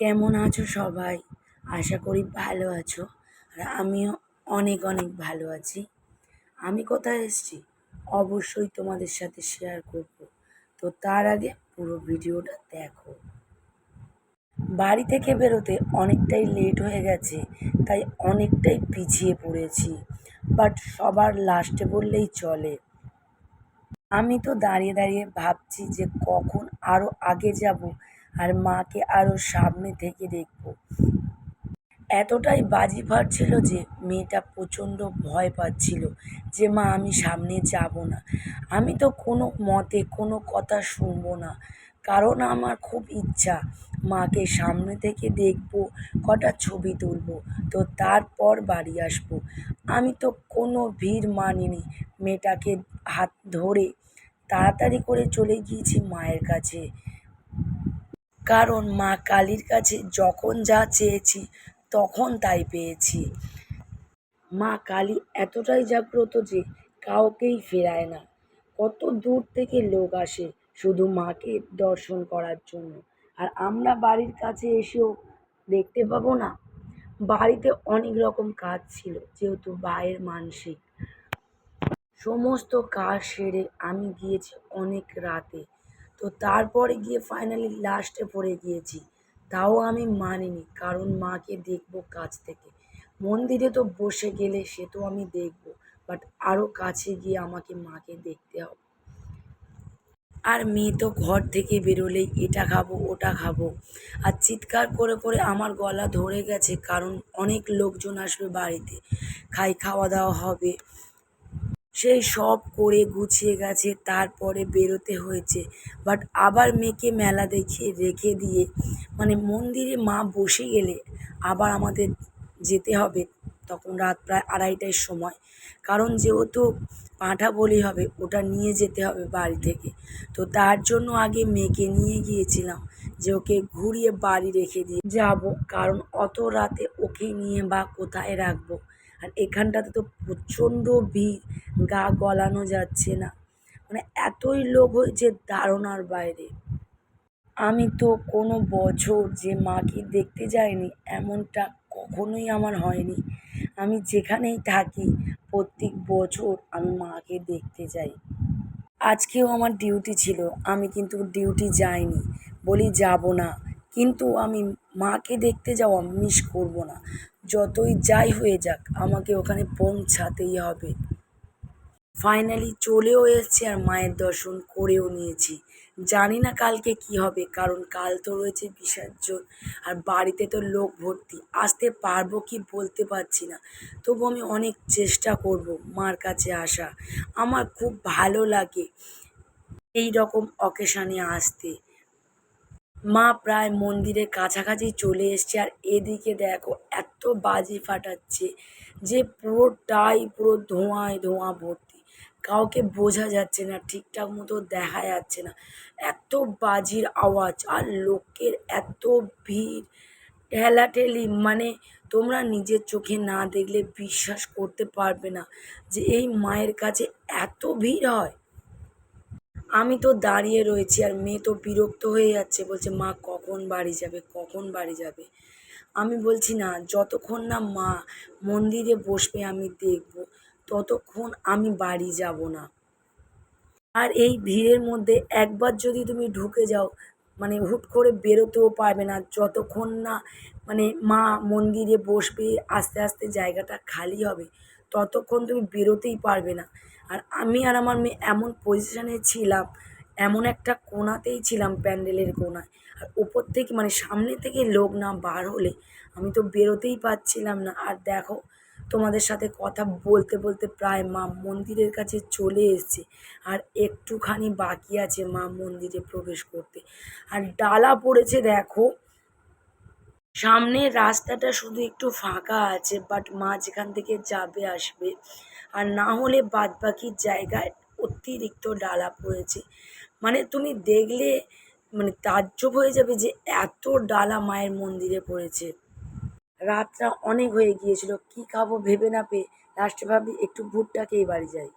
কেমন আছো সবাই? আশা করি ভালো আছো। আর আমিও অনেক অনেক ভালো আছি। আমি কোথায় এসেছি? অবশ্যই তোমাদের সাথে শেয়ার করব। তো তার আগে পুরো ভিডিওটা দেখো। বাড়ি থেকে বেরোতে অনেকটাই লেট হয়ে গেছে, তাই অনেকটাই পিছিয়ে পড়েছি। বাট সবার লাস্টে বললেই চলে। আমি তো দাঁড়িয়ে দাঁড়িয়ে ভাবছি যে কখন আরও আগে যাব আর মাকে আরও সামনে থেকে দেখব। এতটাই বাজি ফাটছিল যে মেয়েটা প্রচণ্ড ভয় পাচ্ছিল যে, মা, আমি সামনে যাব না। আমি তো কোনো মতে কোনো কথা শুনব না। কারণ আমার খুব ইচ্ছা, মাকে সামনে থেকে দেখব, কটা ছবি তুলব। তো তারপর বাড়ি আসব। আমি তো কোনো ভিড় মানিনি। মেয়েটাকে হাত ধরে তাড়াতাড়ি করে চলে গিয়েছি মায়ের কাছে। কারণ মা কালীর কাছে যখন যা চেয়েছি, তখন তাই পেয়েছি। মা কালী এতটাই জাগ্রত যে কাউকেই ফেরায় না। কত দূর থেকে লোক আসে শুধু মাকে দর্শন করার জন্য। আর আমরা বাড়ির কাছে এসেও দেখতে পাবো না। বাড়িতে অনেক রকম কাজ ছিল, যেহেতু ভাইয়ের মানসিক। সমস্ত কাজ সেরে আমি গিয়েছি অনেক রাতে। তো তারপরে গিয়ে ফাইনালি লাস্টে পড়ে গিয়েছি। তাও আমি মানিনি, কারণ মাকে দেখব কাছ থেকে। মন্দিরে তো বসে গেলে সে তো আমি দেখব বাট আরও কাছে গিয়ে আমাকে মাকে দেখতে হবে। আর মেয়ে তো ঘর থেকে বেরোলেই এটা খাব, ওটা খাব। আর চিৎকার করে করে আমার গলা ধরে গেছে, কারণ অনেক লোকজন আসবে বাড়িতে। খাই, খাওয়া দাওয়া হবে। সেই সব করে গুছিয়ে গেছে, তারপরে বেরোতে হয়েছে। বাট আবার মেয়েকে মেলা দেখিয়ে রেখে দিয়ে মানে মন্দিরে মা বসে গেলে আবার আমাদের যেতে হবে তখন রাত প্রায় আড়াইটার সময়। কারণ যেহেতু পাঁঠা বলি হবে, ওটা নিয়ে যেতে হবে বাড়ি থেকে। তো তার জন্য আগে মেয়েকে নিয়ে গিয়েছিলাম যে ওকে ঘুরিয়ে বাড়ি রেখে দিয়ে যাব। কারণ অত রাতে ওকে নিয়ে বা কোথায় রাখব? আর এখানটাতে তো প্রচণ্ড ভিড়, গা গলানো যাচ্ছে না। মানে এতই লোক হয়েছে ধারণার বাইরে। আমি তো কোনো বছর যে মাকে দেখতে যাইনি, এমনটা কখনোই আমার হয়নি। আমি যেখানেই থাকি, প্রত্যেক বছর আমি মাকে দেখতে যাই। আজকেও আমার ডিউটি ছিল, আমি কিন্তু ডিউটি যাইনি, বলি যাব না। কিন্তু আমি মাকে দেখতে যাওয়া মিস করব না। যতই যাই হয়ে যাক, আমাকে ওখানে পৌঁছাতেই হবে। ফাইনালি চলেও এসেছি আর মায়ের দর্শন করেও নিয়েছি। জানি না কালকে কি হবে, কারণ কাল তো রয়েছে বিসর্জন। আর বাড়িতে তো লোক ভর্তি, আসতে পারব কি বলতে পারছি না। তবু আমি অনেক চেষ্টা করব মার কাছে আসা। আমার খুব ভালো লাগে এই রকম অকেশানে আসতে। মা প্রায় মন্দিরের কাছাকাছি চলে এসছে আর এদিকে দেখো এত বাজি ফাটাচ্ছে যে পুরোটাই পুরো ধোঁয়ায় ধোঁয়া ভর্তি। কাউকে বোঝা যাচ্ছে না, ঠিকঠাক মতো দেখা যাচ্ছে না। এত বাজির আওয়াজ আর লোকের এত ভিড়। ঠেলাঠেলি মানে তোমরা নিজের চোখে না দেখলে বিশ্বাস করতে পারবে না যে এই মায়ের কাছে এত ভিড় হয়। আমি তো দাঁড়িয়ে রয়েছি আর মেয়ে তো বিরক্ত হয়ে যাচ্ছে, বলছে, মা, কখন বাড়ি যাবে? কখন বাড়ি যাবে? আমি বলছি, না, যতক্ষণ না মা মন্দিরে বসবে, আমি দেখব। ততক্ষণ আমি বাড়ি যাব না। আর এই ভিড়ের মধ্যে একবার যদি তুমি ঢুকে যাও মানে হুট করে বেরোতেও পারবে না। যতক্ষণ না মানে মা মন্দিরে বসবে, আস্তে আস্তে জায়গাটা খালি হবে ততক্ষণ তুমি বেরোতেই পারবে না। আর আমি আর আমার মেয়ে এমন পজিশানে ছিলাম, এমন একটা কোণাতেই ছিলাম প্যান্ডেলের কোণায়। আর ওপর থেকে মানে সামনে থেকে লোক না বার হলে আমি তো বেরোতেই পারছিলাম না। আর দেখো, তোমাদের সাথে কথা বলতে বলতে প্রায় মা মন্দিরের কাছে চলে এসছে। আর একটুখানি বাকি আছে মা মন্দিরে প্রবেশ করতে। আর ডালা পড়েছে দেখো সামনের রাস্তাটা শুধু একটু ফাঁকা আছে বাট মা যেখান থেকে যাবে, আসবে। আর না হলে বাদ বাদবাকি জায়গায় অতিরিক্ত ডালা পড়েছে। মানে তুমি দেখলে মানে তাজ্জব হয়ে যাবে যে এত ডালা মায়ের মন্দিরে পড়েছে। রাতটা অনেক হয়ে গিয়েছিল, কী খাব ভেবে না পেয়ে। লাস্টে ভাবি একটু ভুট্টা খেয়ে বাড়ি যাই।